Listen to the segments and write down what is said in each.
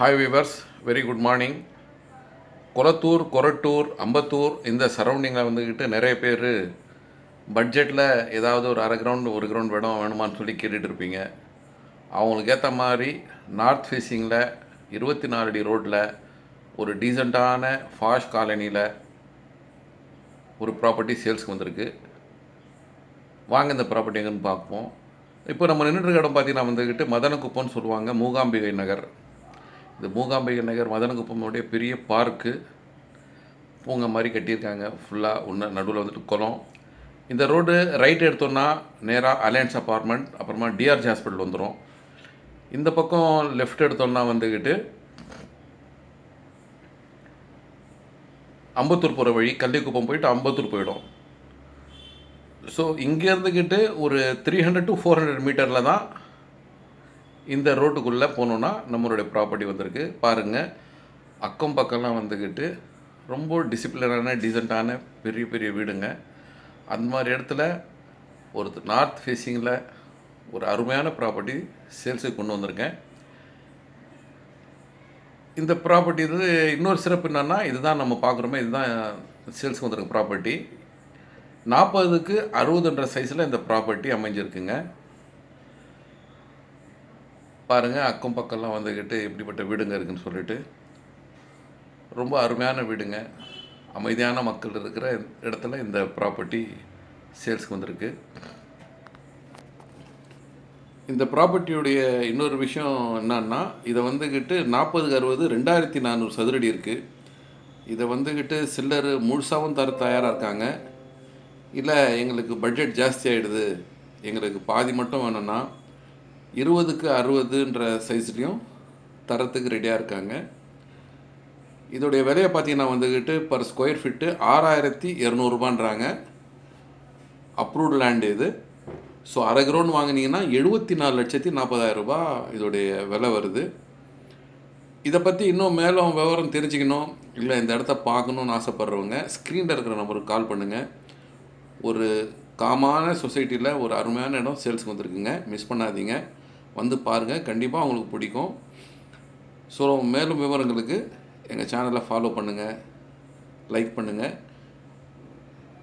Hi viewers very good morning Kolathur Korattur Ambattur இந்த சரௌண்டிங்கில் வந்துக்கிட்டு நிறைய பேர் பட்ஜெட்டில் ஏதாவது ஒரு அரை கிரவுண்ட் ஒரு கிரவுண்ட் வேணும் வேணுமான்னு சொல்லி கேட்டுட்டு இருப்பீங்க. அவங்களுக்கு ஏற்ற மாதிரி நார்த் ஃபேஸிங்கில் இருபத்தி நாலு அடி ரோட்டில் ஒரு டீசெண்டான ஃபாஷ் காலனியில் ஒரு ப்ராப்பர்ட்டி சேல்ஸ்க்கு வந்திருக்கு. வாங்க இந்த ப்ராப்பர்ட்டி எங்கன்னு பார்ப்போம். இப்போ நம்ம நின்றுட்டு இடம் பார்த்தீங்கன்னா வந்துக்கிட்டு மதனக்குப்பம்னு சொல்லுவாங்க மூகாம்பிகை நகர். இந்த மூகாம்பிகை நகர் மதனகுப்பமுடைய பெரிய பார்க்கு. பூங்கா மாதிரி கட்டியிருக்காங்க. ஃபுல்லாக ஒன்று நடுவில் வந்துட்டு குளம். இந்த ரோடு ரைட் எடுத்தோன்னா நேராக அலையன்ஸ் அப்பார்ட்மெண்ட் அப்புறமா டிஆர்ஜி ஹாஸ்பிட்டல் வந்துடும் இந்த பக்கம் லெஃப்ட் எடுத்தோன்னா வந்துக்கிட்டு அம்பத்தூர் போகிற வழி கள்ளிக்குப்பம் போயிட்டு அம்பத்தூர் போயிடும். ஸோ இங்கே இருந்துக்கிட்டு ஒரு three hundred to four hundred மீட்டரில் தான் இந்த ரோட்டுக்குள்ளே போனோன்னா நம்மளுடைய ப்ராப்பர்ட்டி வந்திருக்கு. பாருங்கள் அக்கம் பக்கம்லாம் வந்துக்கிட்டு ரொம்ப டிசிப்ளினான டீசெண்டான பெரிய பெரிய வீடுங்க. அந்த மாதிரி இடத்துல ஒரு நார்த் ஃபேஸிங்கில் ஒரு அருமையான ப்ராப்பர்ட்டி சேல்ஸுக்கு கொண்டு வந்திருக்கேன். இந்த ப்ராப்பர்ட்டி இது இன்னொரு சிறப்பு என்னென்னா இதுதான் நம்ம பார்க்குறோமே இதுதான் சேல்ஸுக்கு வந்திருக்க ப்ராப்பர்ட்டி நாற்பதுக்கு அறுபதுன்ற சைஸில் இந்த ப்ராப்பர்ட்டி அமைஞ்சிருக்குங்க. பாருங்கள் அக்கம் பக்கம்லாம் வந்துக்கிட்டு எப்படிப்பட்ட வீடுங்க இருக்குன்னு சொல்லிட்டு. ரொம்ப அருமையான வீடுங்க. அமைதியான மக்கள் இருக்கிற இடத்துல இந்த ப்ராப்பர்ட்டி சேல்ஸ்க்கு வந்திருக்கு. இந்த ப்ராப்பர்ட்டியுடைய இன்னொரு விஷயம் என்னன்னா இதை வந்துக்கிட்டு நாற்பதுக்கு அறுபது ரெண்டாயிரத்தி நானூறு சதுரடி இருக்குது இதை வந்துக்கிட்டு சில்லர் முழுசாகவும் தர தயாராக இருக்காங்க. இல்லை எங்களுக்கு பட்ஜெட் ஜாஸ்தி ஆகிடுது எங்களுக்கு பாதி மட்டும் வேணும்னா இருபதுக்கு அறுபதுன்ற சைஸ்லேயும் தரத்துக்கு ரெடியாக இருக்காங்க. இதோடைய விலையை பார்த்தீங்கன்னா வந்துக்கிட்டு பர் ஸ்கொயர் ஃபீட்டு ஆறாயிரத்தி இரநூறுபான்றாங்க அப்ரூவ்டு லேண்டு இது. ஸோ அரை கிரௌண்ட் வாங்கினீங்கன்னா எழுபத்தி நாலு லட்சத்தி நாற்பதாயிரம் ரூபாய் இதோடைய விலை வருது. இதை பற்றி இன்னும் மேலும் விவரம் தெரிஞ்சுக்கணும். இல்லை இந்த இடத்த பார்க்கணுன்னு ஆசைப்பட்றவங்க ஸ்க்ரீனில் இருக்கிற நம்பருக்கு கால் பண்ணுங்கள் ஒரு காமான சொசைட்டியில் ஒரு அருமையான இடம் சேல்ஸுக்கு வந்திருக்குங்க. மிஸ் பண்ணாதீங்க. வந்து பாருங்கள் கண்டிப்பாக உங்களுக்கு பிடிக்கும். ஸோ மேலும் விவரங்களுக்கு எங்கள் சேனலை ஃபாலோ பண்ணுங்கள் லைக் பண்ணுங்கள்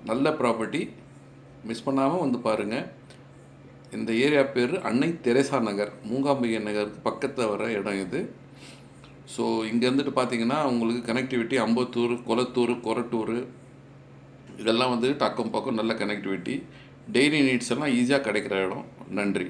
நல்ல ப்ராப்பர்ட்டி மிஸ் பண்ணாமல் வந்து பாருங்கள் இந்த ஏரியா பேர் அன்னை தெரேசா நகர். மூங்காம்பிகை நகருக்கு பக்கத்தில் வர இடம் இது. ஸோ இங்கே இருந்துட்டு பார்த்தீங்கன்னா உங்களுக்கு கனெக்டிவிட்டி அம்பத்தூர் கொளத்தூர் கொரட்டூர் இதெல்லாம் வந்து டக்கம் பக்கம் நல்ல கனெக்டிவிட்டி டெய்லி நீட்ஸ் எல்லாம் ஈஸியாக கிடைக்கிற இடம். நன்றி.